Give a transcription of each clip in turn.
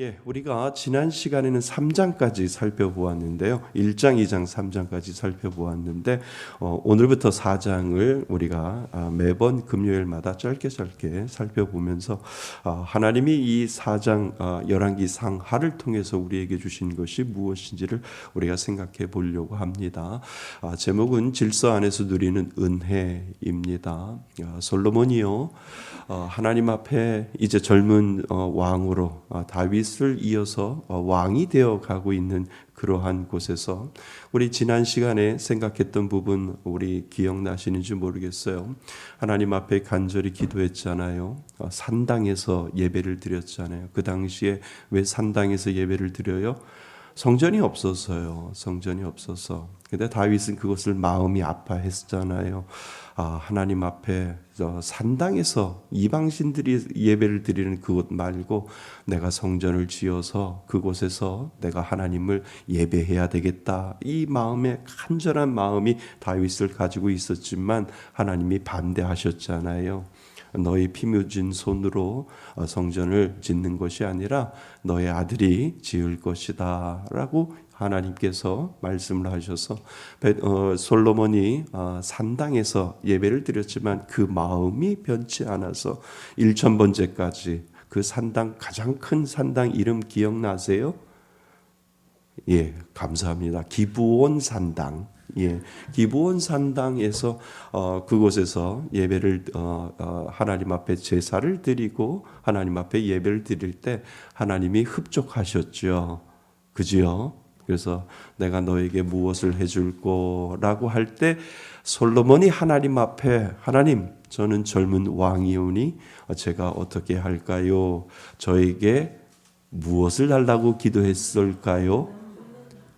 예, 우리가 지난 시간에는 3장까지 살펴보았는데요. 1장, 2장, 3장까지 살펴보았는데 어, 오늘부터 4장을 우리가 아, 매번 금요일마다 짧게 짧게 살펴보면서 아, 하나님이 이 4장 아, 열왕기 상하를 통해서 우리에게 주신 것이 무엇인지를 우리가 생각해 보려고 합니다. 아, 제목은 질서 안에서 누리는 은혜입니다. 아, 솔로몬이요 어, 하나님 앞에 이제 젊은 어, 왕으로 어, 다윗 을 이어서 어, 왕이 되어 가고 있는 그러한 곳에서 우리 지난 시간에 생각했던 부분 우리 기억나시는지 모르겠어요. 하나님 앞에 간절히 기도했잖아요. 어, 산당에서 예배를 드렸잖아요. 그 당시에 왜 산당에서 예배를 드려요? 성전이 없어서요. 성전이 없어서. 근데 다윗은 그것을 마음이 아파했잖아요. 아, 하나님 앞에 저 산당에서 이방신들이 예배를 드리는 그곳 말고 내가 성전을 지어서 그곳에서 내가 하나님을 예배해야 되겠다. 이 마음에 간절한 마음이 다윗을 가지고 있었지만 하나님이 반대하셨잖아요. 너희 피 묻은 손으로 어, 성전을 짓는 것이 아니라 너의 아들이 지을 것이다 라고 하나님께서 말씀을 하셔서 어, 솔로몬이 어, 산당에서 예배를 드렸지만 그 마음이 변치 않아서 1천 번째까지 그 산당 가장 큰 산당 이름 기억나세요? 예, 감사합니다. 기부온 산당. 예, 기부온 산당에서 어, 그곳에서 예배를 어, 어, 하나님 앞에 제사를 드리고 하나님 앞에 예배를 드릴 때 하나님이 흡족하셨죠. 그지요? 그래서 내가 너에게 무엇을 해줄 거라고 할 때 솔로몬이 하나님 앞에 하나님 저는 젊은 왕이오니 제가 어떻게 할까요? 저에게 무엇을 달라고 기도했을까요?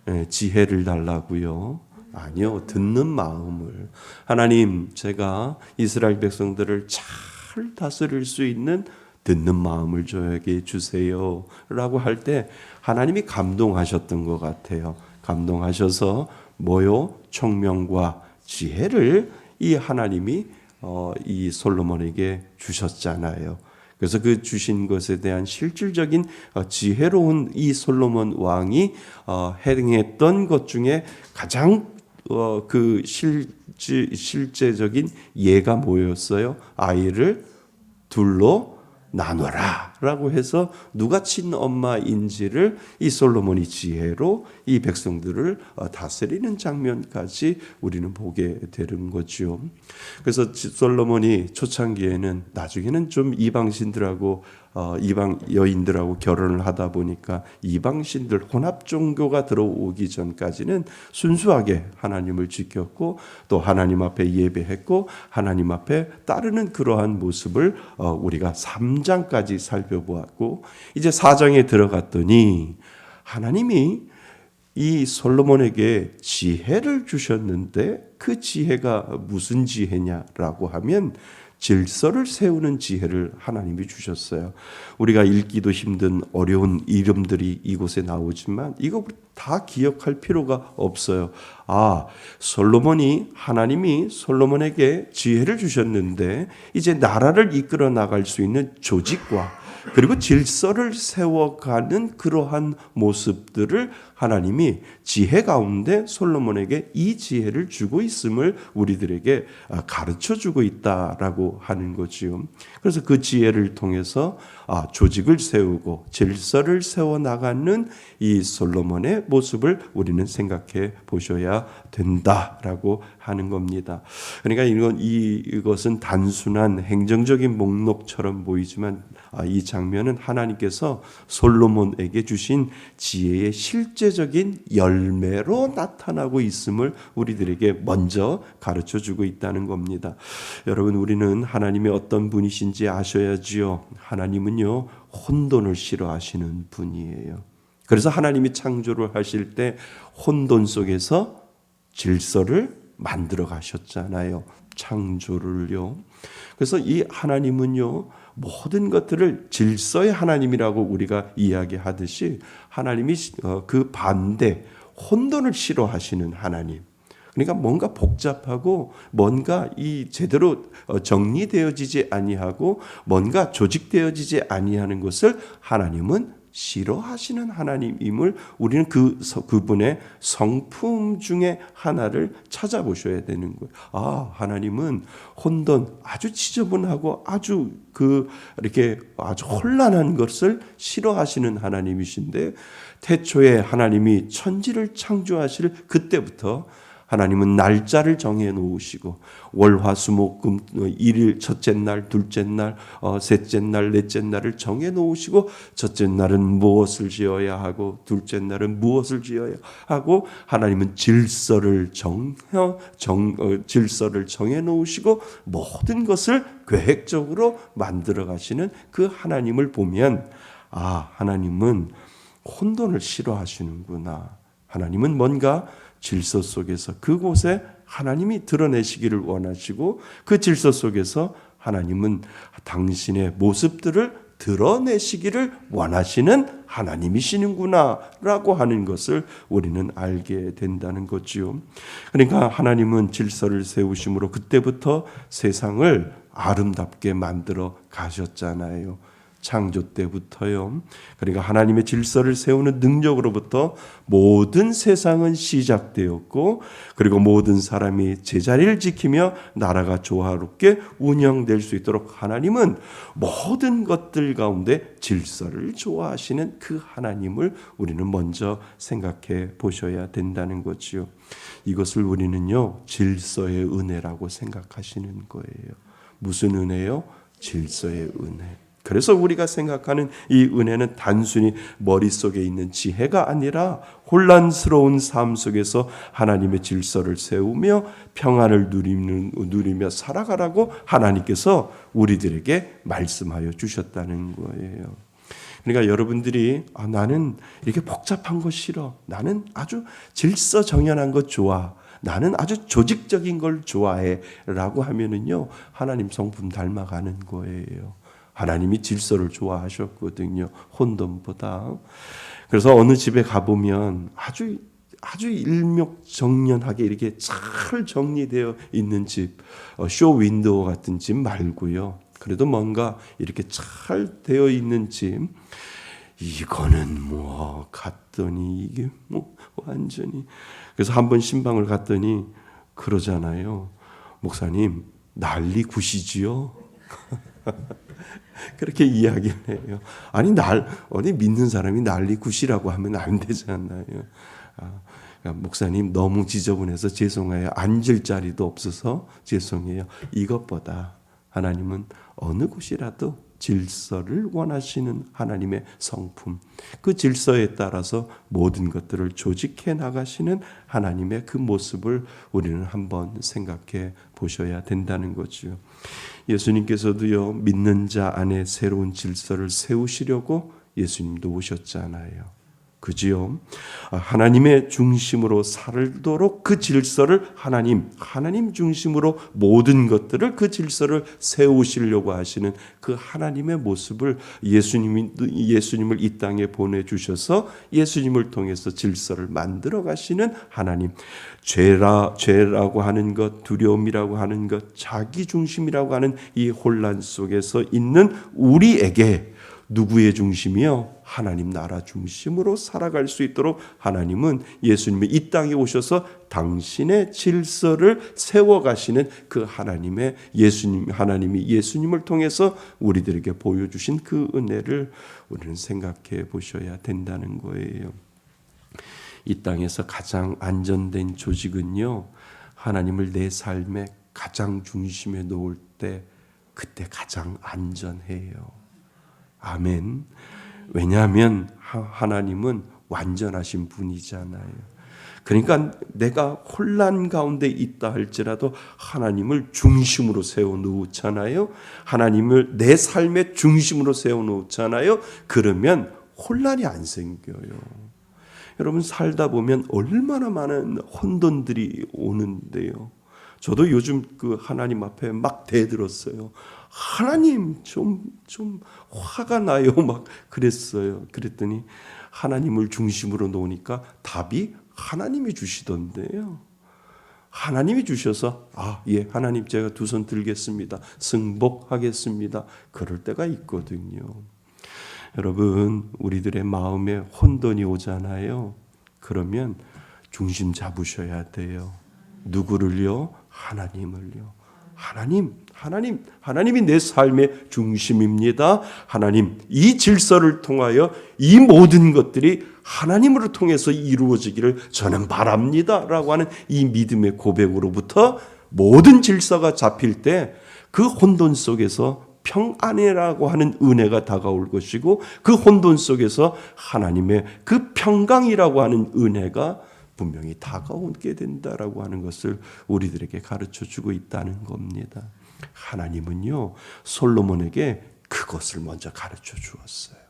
예, 지혜를 달라고요. 아니요, 듣는 마음을. 하나님, 제가 이스라엘 백성들을 잘 다스릴 수 있는 듣는 마음을 저에게 주세요. 라고 할 때 하나님이 감동하셨던 것 같아요. 감동하셔서 뭐요? 총명과 지혜를 이 하나님이 어, 이 솔로몬에게 주셨잖아요. 그래서 그 주신 것에 대한 실질적인 어, 지혜로운 이 솔로몬 왕이 어, 행했던 것 중에 가장 어, 그 실제, 실제적인 예가 뭐였어요? 아이를 둘로 나눠라 라고 해서 누가 친엄마인지를 이 솔로몬이 지혜로 이 백성들을 어, 다스리는 장면까지 우리는 보게 되는 거죠. 그래서 솔로몬이 초창기에는 나중에는 좀 이방신들하고 어, 이방 여인들하고 결혼을 하다 보니까 이방신들 혼합 종교가 들어오기 전까지는 순수하게 하나님을 지켰고 또 하나님 앞에 예배했고 하나님 앞에 따르는 그러한 모습을 어, 우리가 3장까지 살펴 보았고 이제 4장에 들어갔더니 하나님이 이 솔로몬에게 지혜를 주셨는데 그 지혜가 무슨 지혜냐라고 하면 질서를 세우는 지혜를 하나님이 주셨어요. 우리가 읽기도 힘든 어려운 이름들이 이곳에 나오지만 이거 다 기억할 필요가 없어요. 아, 솔로몬이 하나님이 솔로몬에게 지혜를 주셨는데 이제 나라를 이끌어 나갈 수 있는 조직과 그리고 질서를 세워가는 그러한 모습들을 하나님이 지혜 가운데 솔로몬에게 이 지혜를 주고 있음을 우리들에게 가르쳐 주고 있다라고 하는 거지요. 그래서 그 지혜를 통해서 아, 조직을 세우고 질서를 세워 나가는 이 솔로몬의 모습을 우리는 생각해 보셔야 된다라고 하는 겁니다. 그러니까 이건 이것은 단순한 행정적인 목록처럼 보이지만 아, 이 장면은 하나님께서 솔로몬에게 주신 지혜의 실제 적인 열매로 나타나고 있음을 우리들에게 먼저 가르쳐 주고 있다는 겁니다. 여러분 우리는 하나님이 어떤 분이신지 아셔야지요. 하나님은요 혼돈을 싫어하시는 분이에요. 그래서 하나님이 창조를 하실 때 혼돈 속에서 질서를 만들어 가셨잖아요. 창조를요. 그래서 이 하나님은요, 모든 것들을 질서의 하나님이라고 우리가 이야기하듯이 하나님이 어, 그 반대, 혼돈을 싫어하시는 하나님. 그러니까 뭔가 복잡하고 뭔가 이 제대로 어, 정리되어지지 아니하고 뭔가 조직되어지지 아니하는 것을 하나님은 싫어하시는 하나님임을 우리는 그 서- 그분의 성품 중에 하나를 찾아보셔야 되는 거예요. 아, 하나님은 혼돈 아주 지저분하고 아주 그 이렇게 아주 혼란한 것을 싫어하시는 하나님이신데 태초에 하나님이 천지를 창조하실 그때부터 하나님은 날짜를 정해 놓으시고 월화수목금 어, 일일 첫째 날, 둘째 날, 어, 셋째 날, 넷째 날을 정해 놓으시고 첫째 날은 무엇을 지어야 하고 둘째 날은 무엇을 지어야 하고 하나님은 질서를 정해 정 어, 질서를 정해 놓으시고 모든 것을 계획적으로 만들어 가시는 그 하나님을 보면 아 하나님은 혼돈을 싫어하시는구나. 하나님은 뭔가 질서 속에서 그곳에 하나님이 드러내시기를 원하시고 그 질서 속에서 하나님은 당신의 모습들을 드러내시기를 원하시는 하나님이시는구나라고 하는 것을 우리는 알게 된다는 거지요. 그러니까 하나님은 질서를 세우심으로 그때부터 세상을 아름답게 만들어 가셨잖아요. 창조 때부터요. 그러니까 하나님의 질서를 세우는 능력으로부터 모든 세상은 시작되었고, 그리고 모든 사람이 제자리를 지키며 나라가 조화롭게 운영될 수 있도록 하나님은 모든 것들 가운데 질서를 좋아하시는 그 하나님을 우리는 먼저 생각해 보셔야 된다는 거지요. 이것을 우리는요, 질서의 은혜라고 생각하시는 거예요. 무슨 은혜요? 질서의 은혜. 그래서 우리가 생각하는 이 은혜는 단순히 머릿속에 있는 지혜가 아니라 혼란스러운 삶 속에서 하나님의 질서를 세우며 평안을 누리는, 누리며 살아가라고 하나님께서 우리들에게 말씀하여 주셨다는 거예요. 그러니까 여러분들이 아, 나는 이렇게 복잡한 거 싫어. 나는 아주 질서 정연한 것 좋아. 나는 아주 조직적인 걸 좋아해. 라고 하면은요, 하나님 성품 닮아가는 거예요. 하나님이 질서를 좋아하셨거든요. 혼돈보다. 그래서 어느 집에 가보면 아주 아주 일목정연하게 이렇게 잘 정리되어 있는 집, 어, 쇼 윈도우 같은 집 말고요. 그래도 뭔가 이렇게 잘 되어 있는 집, 이거는 뭐 갔더니 이게 뭐 완전히 그래서 한 번 신방을 갔더니 그러잖아요. 목사님 난리 굿이지요. 그렇게 이야기를 해요. 아니 날 어디 믿는 사람이 난리 굿이라고 하면 안 되잖아요. 아, 그러니까 목사님 너무 지저분해서 죄송해요. 앉을 자리도 없어서 죄송해요. 이것보다 하나님은 어느 곳이라도 질서를 원하시는 하나님의 성품, 그 질서에 따라서 모든 것들을 조직해 나가시는 하나님의 그 모습을 우리는 한번 생각해 보셔야 된다는 거죠. 예수님께서도요, 믿는 자 안에 새로운 질서를 세우시려고 예수님도 오셨잖아요. 그지요? 아, 하나님의 중심으로 살도록 그 질서를 하나님, 하나님 중심으로 모든 것들을 그 질서를 세우시려고 하시는 그 하나님의 모습을 예수님이 예수님을 이 땅에 보내 주셔서 예수님을 통해서 질서를 만들어 가시는 하나님. 죄라 죄라고 하는 것, 두려움이라고 하는 것, 자기 중심이라고 하는 이 혼란 속에서 있는 우리에게 누구의 중심이요? 하나님 나라 중심으로 살아갈 수 있도록 하나님은 예수님이 이 땅에 오셔서 당신의 질서를 세워 가시는 그 하나님의 예수님 하나님이 예수님을 통해서 우리들에게 보여 주신 그 은혜를 우리는 생각해 보셔야 된다는 거예요. 이 땅에서 가장 안전된 조직은요. 하나님을 내 삶의 가장 중심에 놓을 때 그때 가장 안전해요. 아멘. 왜냐하면 하나님은 완전하신 분이잖아요. 그러니까 내가 혼란 가운데 있다 할지라도 하나님을 중심으로 세워 놓잖아요. 하나님을 내 삶의 중심으로 세워 놓잖아요. 그러면 혼란이 안 생겨요. 여러분 살다 보면 얼마나 많은 혼돈들이 오는데요. 저도 요즘 그 하나님 앞에 막 대들었어요. 하나님 좀, 좀 화가 나요. 막 그랬어요. 그랬더니 하나님을 중심으로 놓으니까 답이 하나님이 주시던데요. 하나님이 주셔서 아, 예, 하나님 제가 두 손 들겠습니다. 승복하겠습니다. 그럴 때가 있거든요. 여러분, 우리들의 마음에 혼돈이 오잖아요. 그러면 중심 잡으셔야 돼요. 누구를요? 하나님을요. 하나님, 하나님, 하나님이 내 삶의 중심입니다. 하나님, 이 질서를 통하여 이 모든 것들이 하나님으로 통해서 이루어지기를 저는 바랍니다. 라고 하는 이 믿음의 고백으로부터 모든 질서가 잡힐 때 그 혼돈 속에서 평안이라고 하는 은혜가 다가올 것이고 그 혼돈 속에서 하나님의 그 평강이라고 하는 은혜가 분명히 다가오게 된다라고 하는 것을 우리들에게 가르쳐 주고 있다는 겁니다. 하나님은요, 솔로몬에게 그것을 먼저 가르쳐 주었어요.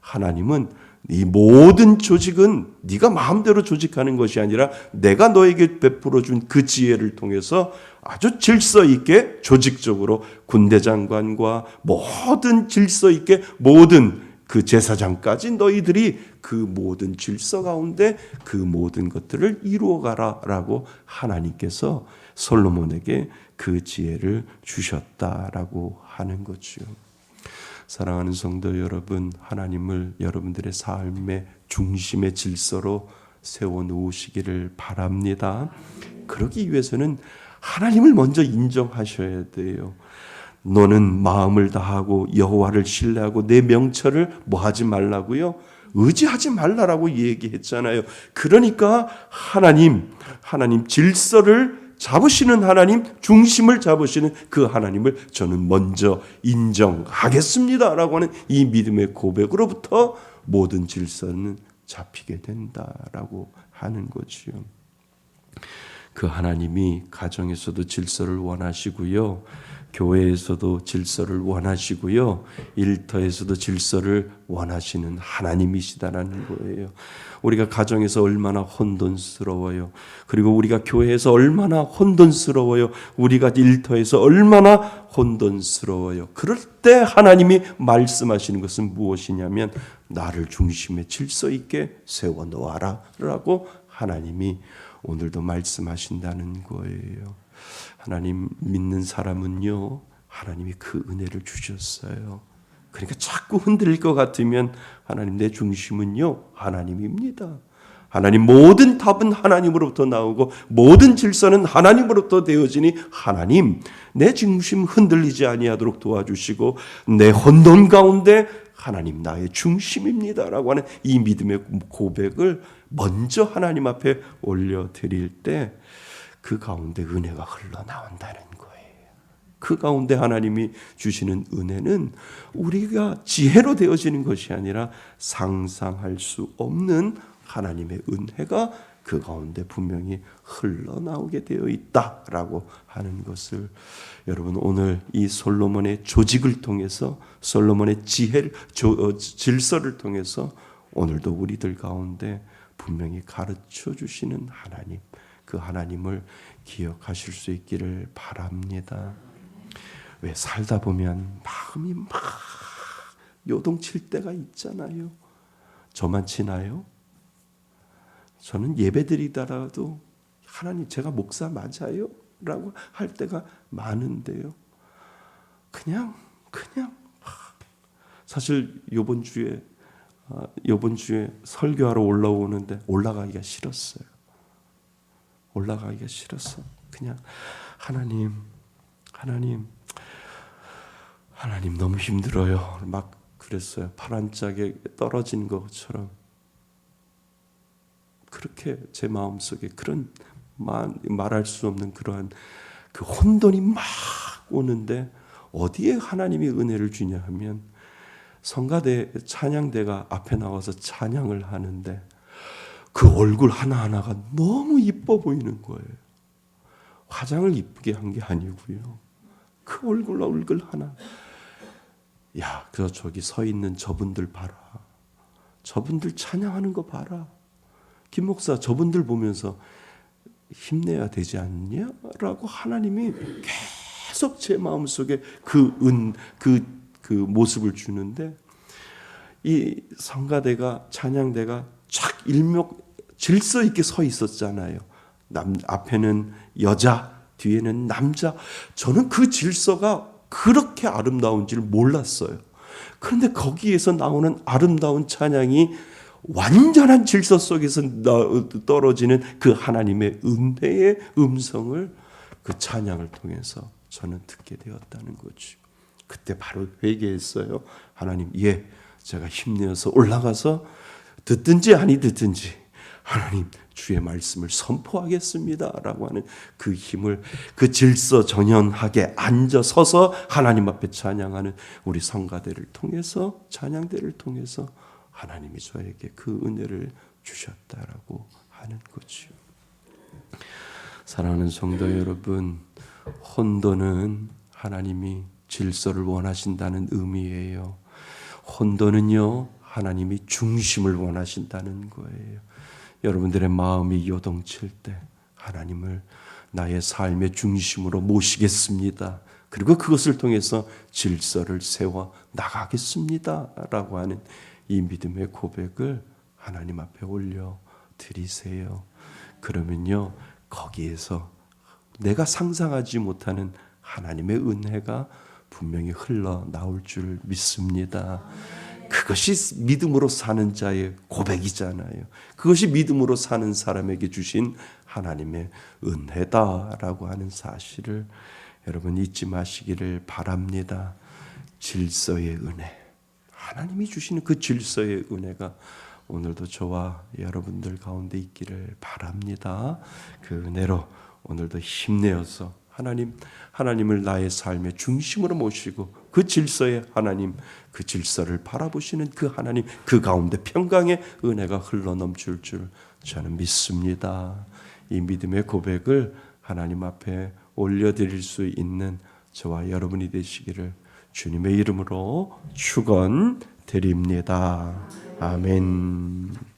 하나님은 이 모든 조직은 네가 마음대로 조직하는 것이 아니라 내가 너에게 베풀어 준 그 지혜를 통해서 아주 질서 있게 조직적으로 군대 장관과 모든 질서 있게 모든 그 제사장까지 너희들이 그 모든 질서 가운데 그 모든 것들을 이루어 가라라고 하나님께서 솔로몬에게 그 지혜를 주셨다라고 하는 거죠. 사랑하는 성도 여러분, 하나님을 여러분들의 삶의 중심의 질서로 세워 놓으시기를 바랍니다. 그러기 위해서는 하나님을 먼저 인정하셔야 돼요. 너는 마음을 다하고 여호와를 신뢰하고 내 명철을 뭐 하지 말라고요? 의지하지 말라라고 얘기했잖아요. 그러니까 하나님, 하나님 질서를 잡으시는 하나님, 중심을 잡으시는 그 하나님을 저는 먼저 인정하겠습니다라고 하는 이 믿음의 고백으로부터 모든 질서는 잡히게 된다라고 하는 거지요. 그 하나님이 가정에서도 질서를 원하시고요. 교회에서도 질서를 원하시고요. 일터에서도 질서를 원하시는 하나님이시다라는 거예요. 우리가 가정에서 얼마나 혼돈스러워요. 그리고 우리가 교회에서 얼마나 혼돈스러워요. 우리가 일터에서 얼마나 혼돈스러워요. 그럴 때 하나님이 말씀하시는 것은 무엇이냐면 나를 중심에 질서 있게 세워 놓아라라고 하나님이 오늘도 말씀하신다는 거예요. 하나님 믿는 사람은요, 하나님이 그 은혜를 주셨어요. 그러니까 자꾸 흔들릴 것 같으면 하나님 내 중심은요, 하나님입니다. 하나님 모든 답은 하나님으로부터 나오고 모든 질서는 하나님으로부터 되어지니 하나님 내 중심 흔들리지 아니하도록 도와주시고 내 혼돈 가운데 하나님 나의 중심입니다라고 하는 이 믿음의 고백을 먼저 하나님 앞에 올려 드릴 때 그 가운데 은혜가 흘러나온다는 거예요. 그 가운데 하나님이 주시는 은혜는 우리가 지혜로 되어지는 것이 아니라 상상할 수 없는 하나님의 은혜가 그 가운데 분명히 흘러나오게 되어 있다라고 하는 것을 여러분 오늘 이 솔로몬의 조직을 통해서 솔로몬의 지혜를 어, 질서를 통해서 오늘도 우리들 가운데 분명히 가르쳐 주시는 하나님 그 하나님을 기억하실 수 있기를 바랍니다. 왜 살다 보면 마음이 막 요동칠 때가 있잖아요. 저만 치나요? 저는 예배드리다라도 하나님 제가 목사 맞아요? 라고 할 때가 많은데요. 그냥 그냥 사실 요번 주에 아, 요번 주에 설교하러 올라오는데 올라가기가 싫었어요. 올라가기가 싫었어. 그냥 하나님, 하나님, 하나님 너무 힘들어요. 막 그랬어요. 파란 짝에 떨어진 것처럼 그렇게 제 마음 속에 그런 말할 수 없는 그러한 그 혼돈이 막 오는데 어디에 하나님이 은혜를 주냐 하면 성가대 찬양대가 앞에 나와서 찬양을 하는데 그 얼굴 하나하나가 너무 이 뻐 보이는 거예요. 화장을 이쁘게 한 게 아니고요. 그 얼굴 얼굴 하나. 야, 그 저기 서 있는 저분들 봐라. 저분들 찬양하는 거 봐라. 김 목사 저분들 보면서 힘내야 되지 않냐라고 하나님이 계속 제 마음 속에 그 은, 그, 그 모습을 주는데 이 성가대가 찬양대가 쫙 일목 질서 있게 서 있었잖아요. 남, 앞에는 여자, 뒤에는 남자. 저는 그 질서가 그렇게 아름다운 줄 몰랐어요. 그런데 거기에서 나오는 아름다운 찬양이 완전한 질서 속에서 나- 떨어지는 그 하나님의 은혜의 음성을 그 찬양을 통해서 저는 듣게 되었다는 거죠. 그때 바로 회개했어요. 하나님, 예, 제가 힘내어서 올라가서 듣든지 아니 듣든지 하나님 주의 말씀을 선포하겠습니다 라고 하는 그 힘을 그 질서 정연하게 앉아 서서 하나님 앞에 찬양하는 우리 성가대를 통해서 찬양대를 통해서 하나님이 저에게 그 은혜를 주셨다라고 하는 거죠. 사랑하는 성도 여러분, 혼돈은 하나님이 질서를 원하신다는 의미예요. 혼돈은요, 하나님이 중심을 원하신다는 거예요. 여러분들의 마음이 요동칠 때 하나님을 나의 삶의 중심으로 모시겠습니다. 그리고 그것을 통해서 질서를 세워 나가겠습니다. 라고 하는 이 믿음의 고백을 하나님 앞에 올려 드리세요. 그러면요, 거기에서 내가 상상하지 못하는 하나님의 은혜가 분명히 흘러 나올 줄 믿습니다. 그것이 믿음으로 사는 자의 고백이잖아요. 그것이 믿음으로 사는 사람에게 주신 하나님의 은혜다라고 하는 사실을 여러분 잊지 마시기를 바랍니다. 질서의 은혜. 하나님이 주시는 그 질서의 은혜가 오늘도 저와 여러분들 가운데 있기를 바랍니다. 그 은혜로 오늘도 힘내어서 하나님 하나님을 나의 삶의 중심으로 모시고 그 질서의 하나님 그 질서를 바라보시는 그 하나님 그 가운데 평강의 은혜가 흘러 넘칠 줄 저는 믿습니다. 이 믿음의 고백을 하나님 앞에 올려드릴 수 있는 저와 여러분이 되시기를 주님의 이름으로 축원드립니다. 아멘.